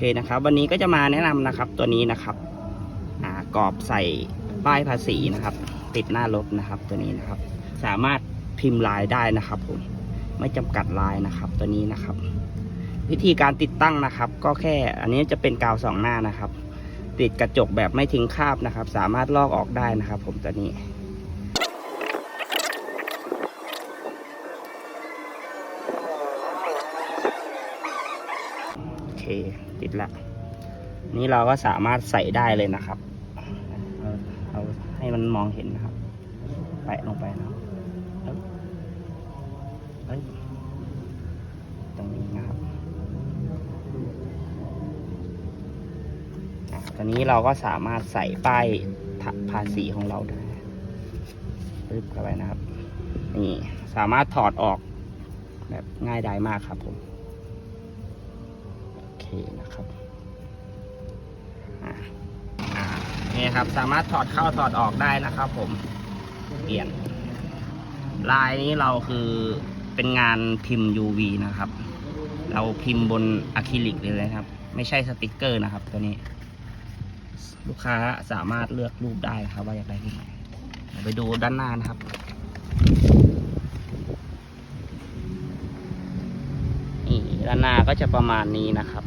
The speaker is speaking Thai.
เคนะครับ วันนี้ก็จะมาแนะนำนะครับตัวนี้นะครับกรอบใส่ป้ายภาษีนะครับ ติดหน้ารถนะครับ ตัวนี้นะครับ สามารถพิมพ์ลายได้นะครับผมไม่จำกัดลายนะครับ ตัวนี้นะครับ วิธีการติดตั้งนะครับ ก็แค่อันนี้จะเป็นกาวสองหน้านะครับ ติดกระจกแบบไม่ทิ้งคราบนะครับ สามารถลอกออกได้นะครับ ผมตัวนี้ เค ติดละ นี่เราก็สามารถใส่ได้เลยนะครับ เอาเอาให้มันมองเห็นนะครับ แปะลงไปนะครับเอ้ยตรงนี้นะครับตอนนี้เราก็สามารถใส่ป้ายภาษีของเราได้ปึ๊บเข้าไปนะครับ นี่สามารถถอดออกแบบง่ายดายมากครับผม นะครับนี่ครับสามารถถอดเข้าถอดออกได้นะครับ ผมเปลี่ยน ลายนี้เราคือเป็นงานพิมพ์ UV นะครับ เราพิมพ์บนอะคริลิกเลยนะครับ ไม่ใช่สติกเกอร์นะครับ ตัวนี้ ลูกค้าสามารถเลือกรูปได้ครับ ว่าอยากได้รูปไหนไปดูด้านหน้านะครับนี่ด้านหน้าก็จะประมาณนี้นะครับ